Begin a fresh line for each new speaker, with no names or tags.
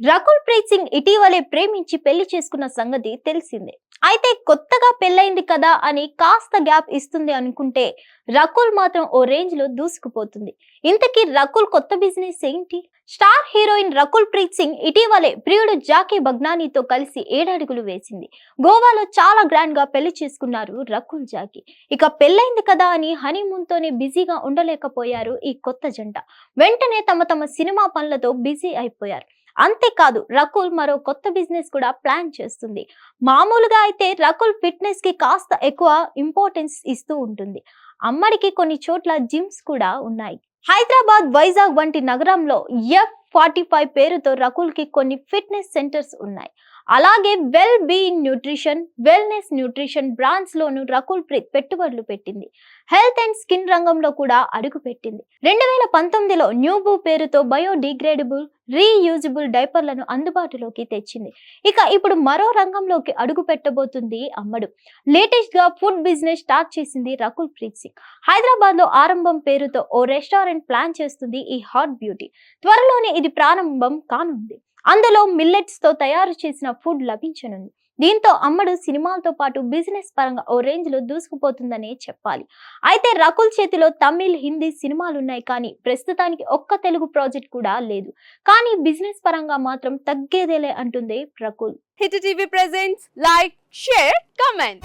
రకుల్ ప్రీత్ సింగ్ ఇటీవలే ప్రేమించి పెళ్ళి చేసుకున్న సంగతి తెలిసిందే. అయితే కొత్తగా పెళ్ళైంది కదా అని కాస్త గ్యాప్ ఇస్తుంది అనుకుంటే రకుల్ మాత్రం ఓ రేంజ్లో దూసుకుపోతుంది. ఇంతకీ రకుల్ కొత్త బిజినెస్ ఏంటి? స్టార్ హీరోయిన్ రకుల్ ప్రీత్ సింగ్ ఇటీవలే ప్రియుడు జాకీ బగ్నానీతో కలిసి ఏడడుగులు వేసింది. గోవాలో చాలా గ్రాండ్గా పెళ్ళి చేసుకున్నారు రకుల్ జాకీ. ఇక పెళ్ళైంది కదా అని హనీమూన్ తోనే బిజీగా ఉండలేకపోయారు ఈ కొత్త జంట. వెంటనే తమ తమ సినిమా పనులతో బిజీ అయిపోయారు. అంతేకాదు రకుల్ మరో కొత్త బిజినెస్ కూడా ప్లాన్ చేస్తుంది. మామూలుగా అయితే రకుల్ ఫిట్నెస్కి కాస్త ఎక్కువ ఇంపార్టెన్స్ ఇస్తూ ఉంటుంది. అమ్మడికి కొన్ని చోట్ల జిమ్స్ కూడా ఉన్నాయి. హైదరాబాద్ వైజాగ్ వంటి నగరంలో ఎఫ్ ఫార్టీ ఫైవ్ పేరుతో రకుల్కి కొన్ని ఫిట్నెస్ సెంటర్స్ ఉన్నాయి. అలాగే well being nutrition wellness nutrition brands లోను రకుల్ ప్రీత్ పెట్టుబడులు పెట్టింది. హెల్త్ అండ్ స్కిన్ రంగంలో కూడా అడుగు పెట్టింది. రెండు వేల పంతొమ్మిదిలో న్యూబూ పేరుతో బయోడిగ్రేడబుల్ రీయూజబుల్ డైపర్లను అందుబాటులోకి తెచ్చింది. ఇక ఇప్పుడు మరో రంగంలోకి అడుగు పెట్టబోతుంది అమ్మడు. లేటెస్ట్గా ఫుడ్ బిజినెస్ స్టార్ట్ చేసింది రకుల్ ప్రీత్ సింగ్. హైదరాబాద్లో ఆరంభం పేరుతో ఓ రెస్టారెంట్ ప్లాన్ చేస్తుంది ఈ హాట్ బ్యూటీ. త్వరలోనే ఇది ప్రారంభం కానుంది. అందులో మిల్లెట్స్తో తయారు చేసిన ఫుడ్ లభించనుంది. దీంతో అమ్మడు సినిమాలతో పాటు బిజినెస్ పరంగా ఓ రేంజ్లో దూసుకుపోతుందనే చెప్పాలి. అయితే రకుల్ చేతిలో తమిళ్ హిందీ సినిమాలున్నాయి కానీ ప్రస్తుతానికి ఒక్క తెలుగు ప్రాజెక్ట్ కూడా లేదు. కానీ బిజినెస్ పరంగా మాత్రం తగ్గేదేలే అంటుంది Rakul.
Hit TV presents like share comment.